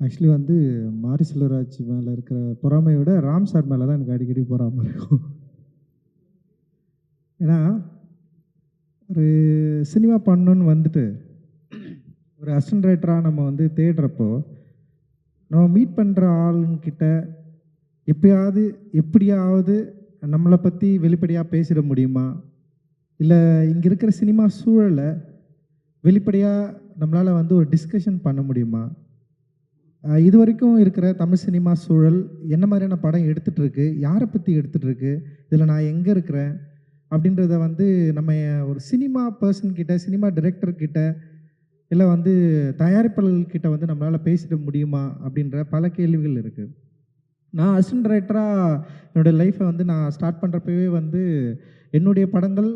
Actually வந்து மாரி செல்வராஜ் மேலே இருக்கிற பொறாமையோட ராம் சார் மேலே தான் எனக்கு அடிக்கடி பொறாமை இருக்கும். ஏன்னா ஒரு சினிமா பண்ணணுன்னு வந்துட்டு ஒரு அசிஸ்டன்ட் ரைட்டராக நம்ம வந்து தேடுறப்போ நம்ம மீட் பண்ணுற ஆளுங்கிட்ட எப்பயாவது எப்படியாவது நம்மளை பற்றி வெளிப்படையாக பேசிட முடியுமா? இல்லை இங்கே இருக்கிற சினிமா சூழலை வெளிப்படையாக நம்மளால் வந்து ஒரு டிஸ்கஷன் பண்ண முடியுமா? இது வரைக்கும் இருக்கிற தமிழ் சினிமா சூழல் என்ன மாதிரியான படம் எடுத்துகிட்ருக்கு யாரை பற்றி எடுத்துகிட்ருக்கு இதில் நான் எங்கே இருக்கிறேன் அப்படின்றத வந்து நம்ம ஒரு சினிமா பர்சன் கிட்ட சினிமா டிரெக்டர் கிட்ட இல்லை வந்து தயாரிப்பாளர்கள் வந்து நம்மளால் பேசிட முடியுமா அப்படின்ற பல கேள்விகள் இருக்குது நான் அசிஸ்டன்ட் ரைட்டராக என்னுடைய லைஃப்பை வந்து நான் ஸ்டார்ட் பண்ணுறப்பவே வந்து என்னுடைய படங்கள்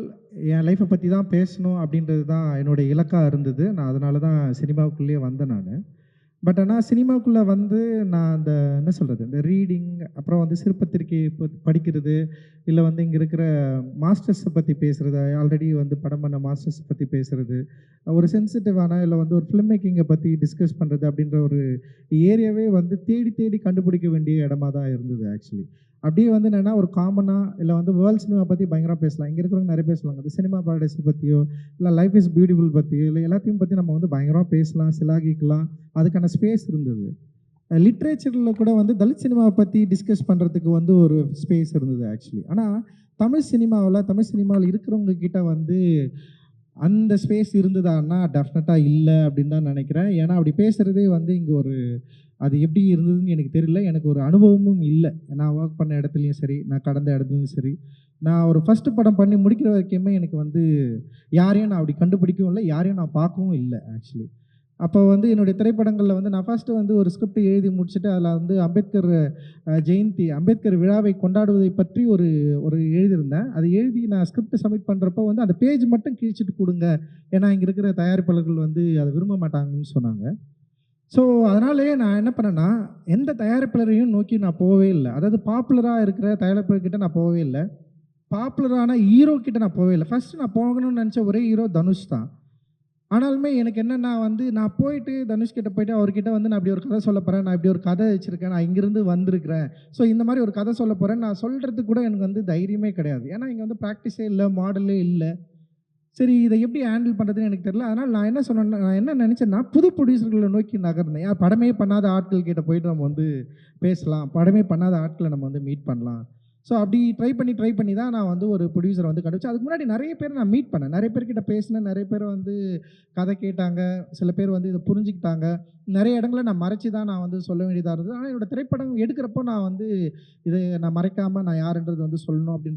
என் லைஃப்பை பற்றி தான் பேசணும் அப்படின்றது தான் என்னுடைய இலக்காக இருந்தது. நான் அதனால தான் சினிமாவுக்குள்ளேயே வந்தேன் நான். பட் ஆனால் சினிமாவுக்குள்ளே வந்து நான் அந்த என்ன சொல்கிறது இந்த ரீடிங் அப்புறம் வந்து சிறுபத்திரிக்கை படிக்கிறது இல்லை வந்து இங்கே இருக்கிற மாஸ்டர்ஸை பற்றி பேசுகிறது ஆல்ரெடி வந்து படம் பண்ண மாஸ்டர்ஸ் பற்றி பேசுகிறது ஒரு சென்சிட்டிவான இல்லை வந்து ஒரு ஃபிலிம் மேக்கிங்கை பற்றி டிஸ்கஸ் பண்ணுறது அப்படின்ற ஒரு ஏரியாவே வந்து தேடி தேடி கண்டுபிடிக்க வேண்டிய இடமா தான் இருந்தது ஆக்சுவலி அப்படியே வந்து என்னென்னா ஒரு காமனாக இல்லை வந்து வேர்ல்ட் சினிமா பற்றி பயங்கரமாக பேசலாம். இங்கே இருக்கிறவங்க நிறைய பேசுவாங்க. அந்த சினிமா பாரடைஸ் பற்றியோ இல்லை லைஃப் இஸ் பியூட்டிஃபுல் பற்றியோ இல்லை எல்லாத்தையும் பற்றி நம்ம வந்து பயங்கரமாக பேசலாம் சிலாகிக்கலாம். அதுக்கான ஸ்பேஸ் இருந்தது. லிட்ரேச்சரில் கூட வந்து தலித் சினிமாவை பற்றி டிஸ்கஸ் பண்ணுறதுக்கு வந்து ஒரு ஸ்பேஸ் இருந்தது ஆக்சுவலி ஆனால் தமிழ் சினிமாவில் தமிழ் சினிமாவில் இருக்கிறவங்க கிட்ட வந்து அந்த ஸ்பேஸ் இருந்ததான்னா டெஃபினட்டாக இல்லை அப்படின்னு தான் நினைக்கிறேன். ஏன்னா அப்படி பேசுகிறதே வந்து இங்கே ஒரு அது எப்படி இருந்ததுன்னு எனக்கு தெரியல. எனக்கு ஒரு அனுபவமும் இல்லை. நான் ஒர்க் பண்ண இடத்துலையும் சரி நான் கடந்த இடத்துலையும் சரி. நான் ஒரு ஃபஸ்ட்டு படம் பண்ணி முடிக்கிற வரைக்குமே எனக்கு வந்து யாரையும் நான் அப்படி கண்டுபிடிக்கவும் இல்லை யாரையும் நான் பார்க்கவும் இல்லை ஆக்சுவலி அப்போ வந்து என்னுடைய திரைப்படங்களில் வந்து நான் ஃபஸ்ட்டு வந்து ஒரு ஸ்கிரிப்ட் எழுதி முடிச்சுட்டு அதில் வந்து அம்பேத்கர் ஜெயந்தி அம்பேத்கர் விழாவை கொண்டாடுவதை பற்றி ஒரு ஒரு எழுதியிருந்தேன். அதை எழுதி நான் ஸ்கிரிப்ட் சப்மிட் பண்ணுறப்போ வந்து அந்த பேஜ் மட்டும் கிழிச்சிட்டு கொடுங்க. ஏன்னா இங்கே இருக்கிற தயாரிப்பாளர்கள் வந்து அதை விரும்ப மாட்டாங்கன்னு சொன்னாங்க. ஸோ அதனாலேயே நான் என்ன பண்ணேன்னா எந்த தயாரிப்பாளரையும் நோக்கி நான் போகவே இல்லை. அதாவது பாப்புலராக இருக்கிற தயாரிப்பாளர்கிட்ட நான் போகவே இல்லை. பாப்புலரான ஹீரோ கிட்ட நான் போகவே இல்லை. ஃபஸ்ட்டு நான் போகணும்னு நினச்ச ஒரே ஹீரோ தனுஷ் தான். ஆனாலுமே எனக்கு என்னென்னா வந்து நான் போயிட்டு தனுஷ்கிட்ட போயிட்டு அவர்கிட்ட வந்து நான் இப்படி ஒரு கதை சொல்ல போகிறேன் நான் இப்படி ஒரு கதை வச்சுருக்கேன் நான் இங்கேருந்து வந்திருக்கிறேன். ஸோ இந்த மாதிரி ஒரு கதை சொல்ல போகிறேன் நான் சொல்கிறதுக்கு கூட எனக்கு வந்து தைரியமே கிடையாது. ஏன்னா இங்கே வந்து ப்ராக்டிஸே இல்லை மாடலே இல்லை. சரி இதை எப்படி ஹேண்டில் பண்ணுறதுன்னு எனக்கு தெரியல. அதனால் நான் என்ன சொன்னேன்னா நான் என்ன நினச்சேன்னா புது ப்ரொடியூசர்களை நோக்கி நகர்ந்தேன் யார் படமே பண்ணாத ஆட்கள் கிட்ட போயிட்டு நம்ம வந்து பேசலாம். படமே பண்ணாத ஆட்களை நம்ம வந்து மீட் பண்ணலாம். ஸோ அப்படி ட்ரை பண்ணி ட்ரை பண்ணி தான் நான் வந்து ஒரு ப்ரொடியூசரை வந்து கண்டுபிடிச்சேன். அதுக்கு முன்னாடி நிறைய பேர் நான் மீட் பண்ணேன். நிறைய பேர்கிட்ட பேசினேன். நிறைய பேர் வந்து கதை கேட்டாங்க. சில பேர் வந்து இதை புரிஞ்சுக்கிட்டாங்க. நிறைய இடங்களை நான் மறைச்சி தான் நான் வந்து சொல்ல வேண்டியதாக இருந்தது. ஆனால் என்னோட திரைப்படம் எடுக்கிறப்போ நான் வந்து இதை நான் மறைக்காமல் நான் யாருன்றது வந்து சொல்லணும் அப்படின்றது